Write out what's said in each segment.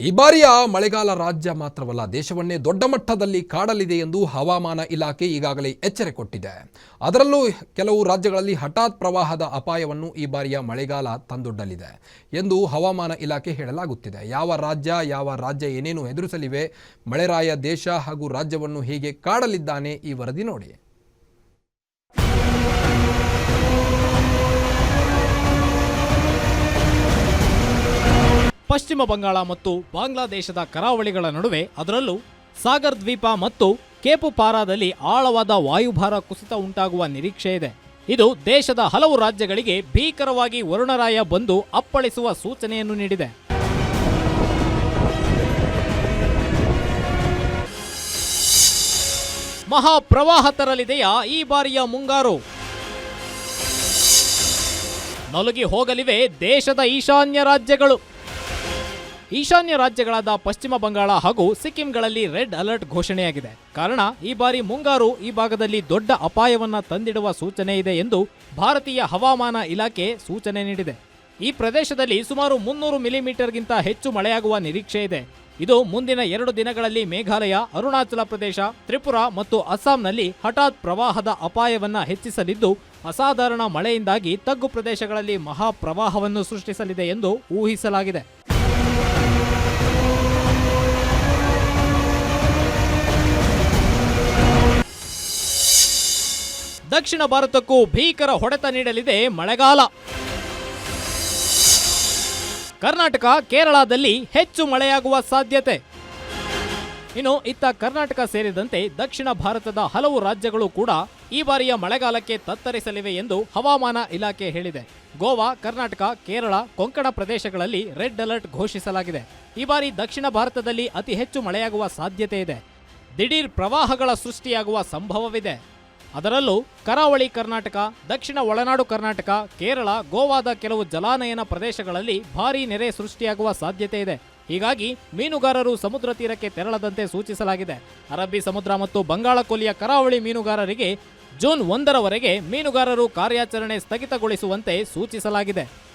ಈ ಬಾರಿಯ ಮಳೆಗಾಲ ರಾಜ್ಯ ಮಾತ್ರವಲ್ಲ, ದೇಶವನ್ನೇ ದೊಡ್ಡ ಮಟ್ಟದಲ್ಲಿ ಕಾಡಲಿದೆ ಎಂದು ಹವಾಮಾನ ಇಲಾಖೆ ಈಗಾಗಲೇ ಎಚ್ಚರಿಕೆ ಕೊಟ್ಟಿದೆ. ಅದರಲ್ಲೂ ಕೆಲವು ರಾಜ್ಯಗಳಲ್ಲಿ ಹಠಾತ್ ಪ್ರವಾಹದ ಅಪಾಯವನ್ನು ಈ ಬಾರಿಯ ಮಳೆಗಾಲ ತಂದೊಡ್ಡಲಿದೆ ಎಂದು ಹವಾಮಾನ ಇಲಾಖೆ ಹೇಳಲಾಗುತ್ತಿದೆ. ಯಾವ ರಾಜ್ಯ ಯಾವ ರಾಜ್ಯ ಏನೇನು ಎದುರಿಸಲಿವೆ ಮಳೆರಾಯ ದೇಶ ಹಾಗೂ ರಾಜ್ಯವನ್ನು ಹೇಗೆ ಕಾಡಲಿದ್ದಾನೆ ಈ ವರದಿ ನೋಡಿ. ಪಶ್ಚಿಮ ಬಂಗಾಳ ಮತ್ತು ಬಾಂಗ್ಲಾದೇಶದ ಕರಾವಳಿಗಳ ನಡುವೆ ಅದರಲ್ಲೂ ಸಾಗರ್ ದ್ವೀಪ ಮತ್ತು ಕೇಪು ಪಾರಾದಲ್ಲಿ ಆಳವಾದ ವಾಯುಭಾರ ಕುಸಿತ ಉಂಟಾಗುವ ನಿರೀಕ್ಷೆ ಇದೆ. ಇದು ದೇಶದ ಹಲವು ರಾಜ್ಯಗಳಿಗೆ ಭೀಕರವಾಗಿ ವರುಣರಾಯ ಬಂದು ಅಪ್ಪಳಿಸುವ ಸೂಚನೆಯನ್ನು ನೀಡಿದೆ. ಮಹಾ ಪ್ರವಾಹ ತರಲಿದೆಯಾ ಈ ಬಾರಿಯ ಮುಂಗಾರು? ನಲುಗಿ ಹೋಗಲಿವೆ ದೇಶದ ಈಶಾನ್ಯ ರಾಜ್ಯಗಳು. ಈಶಾನ್ಯ ರಾಜ್ಯಗಳಾದ ಪಶ್ಚಿಮ ಬಂಗಾಳ ಹಾಗೂ ಸಿಕ್ಕಿಂಗಳಲ್ಲಿ ರೆಡ್ ಅಲರ್ಟ್ ಘೋಷಣೆಯಾಗಿದೆ. ಕಾರಣ, ಈ ಬಾರಿ ಮುಂಗಾರು ಈ ಭಾಗದಲ್ಲಿ ದೊಡ್ಡ ಅಪಾಯವನ್ನ ತಂದಿಡುವ ಸೂಚನೆ ಇದೆ ಎಂದು ಭಾರತೀಯ ಹವಾಮಾನ ಇಲಾಖೆ ಸೂಚನೆ ನೀಡಿದೆ. ಈ ಪ್ರದೇಶದಲ್ಲಿ ಸುಮಾರು ಮುನ್ನೂರು ಮಿಲಿಮೀಟರ್ಗಿಂತ ಹೆಚ್ಚು ಮಳೆಯಾಗುವ ನಿರೀಕ್ಷೆ ಇದೆ. ಇದು ಮುಂದಿನ ಎರಡು ದಿನಗಳಲ್ಲಿ ಮೇಘಾಲಯ, ಅರುಣಾಚಲ ಪ್ರದೇಶ, ತ್ರಿಪುರಾ ಮತ್ತು ಅಸ್ಸಾಂನಲ್ಲಿ ಹಠಾತ್ ಪ್ರವಾಹದ ಅಪಾಯವನ್ನ ಹೆಚ್ಚಿಸಲಿದ್ದು, ಅಸಾಧಾರಣ ಮಳೆಯಿಂದಾಗಿ ತಗ್ಗು ಪ್ರದೇಶಗಳಲ್ಲಿ ಮಹಾಪ್ರವಾಹವನ್ನು ಸೃಷ್ಟಿಸಲಿದೆ ಎಂದು ಊಹಿಸಲಾಗಿದೆ. ದಕ್ಷಿಣ ಭಾರತಕ್ಕೂ ಭೀಕರ ಹೊಡೆತ ನೀಡಲಿದೆ ಮಳೆಗಾಲ. ಕರ್ನಾಟಕ, ಕೇರಳದಲ್ಲಿ ಹೆಚ್ಚು ಮಳೆಯಾಗುವ ಸಾಧ್ಯತೆ. ಇನ್ನು ಇತ್ತ ಕರ್ನಾಟಕ ಸೇರಿದಂತೆ ದಕ್ಷಿಣ ಭಾರತದ ಹಲವು ರಾಜ್ಯಗಳು ಕೂಡ ಈ ಬಾರಿಯ ಮಳೆಗಾಲಕ್ಕೆ ತತ್ತರಿಸಲಿವೆ ಎಂದು ಹವಾಮಾನ ಇಲಾಖೆ ಹೇಳಿದೆ. ಗೋವಾ, ಕರ್ನಾಟಕ, ಕೇರಳ, ಕೊಂಕಣ ಪ್ರದೇಶಗಳಲ್ಲಿ ರೆಡ್ ಅಲರ್ಟ್ ಘೋಷಿಸಲಾಗಿದೆ. ಈ ಬಾರಿ ದಕ್ಷಿಣ ಭಾರತದಲ್ಲಿ ಅತಿ ಹೆಚ್ಚು ಮಳೆಯಾಗುವ ಸಾಧ್ಯತೆ ಇದೆ. ದಿಢೀರ್ ಪ್ರವಾಹಗಳ ಸೃಷ್ಟಿಯಾಗುವ ಸಂಭವವಿದೆ. ಅದರಲ್ಲೂ ಕರಾವಳಿ ಕರ್ನಾಟಕ, ದಕ್ಷಿಣ ಒಳನಾಡು ಕರ್ನಾಟಕ, ಕೇರಳ, ಗೋವಾದ ಕೆಲವು ಜಲಾನಯನ ಪ್ರದೇಶಗಳಲ್ಲಿ ಭಾರೀ ನೆರೆ ಸೃಷ್ಟಿಯಾಗುವ ಸಾಧ್ಯತೆ ಇದೆ. ಹೀಗಾಗಿ ಮೀನುಗಾರರು ಸಮುದ್ರ ತೀರಕ್ಕೆ ತೆರಳದಂತೆ ಸೂಚಿಸಲಾಗಿದೆ. ಅರಬ್ಬಿ ಸಮುದ್ರ ಮತ್ತು ಬಂಗಾಳ ಕೊಲ್ಲಿಯ ಕರಾವಳಿ ಮೀನುಗಾರರಿಗೆ ಜೂನ್ ಒಂದರವರೆಗೆ ಮೀನುಗಾರರು ಕಾರ್ಯಾಚರಣೆ ಸ್ಥಗಿತಗೊಳಿಸುವಂತೆ ಸೂಚಿಸಲಾಗಿದೆ.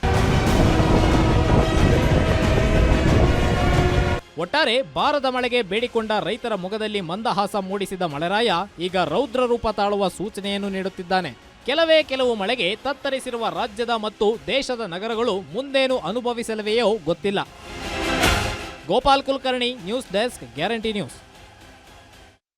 ಒಟ್ಟಾರೆ ಬಾರದ ಮಳೆಗೆ ಬೇಡಿಕೊಂಡ ರೈತರ ಮುಖದಲ್ಲಿ ಮಂದಹಾಸ ಮೂಡಿಸಿದ ಮಳೆರಾಯ ಈಗ ರೌದ್ರ ರೂಪ ತಾಳುವ ಸೂಚನೆಯನ್ನು ನೀಡುತ್ತಿದ್ದಾನೆ. ಕೆಲವೇ ಕೆಲವು ಮಳೆಗೆ ತತ್ತರಿಸಿರುವ ರಾಜ್ಯದ ಮತ್ತು ದೇಶದ ನಗರಗಳು ಮುಂದೇನು ಅನುಭವಿಸಲಿವೆಯೋ ಗೊತ್ತಿಲ್ಲ. Gopal Kulkarni news desk guarantee news.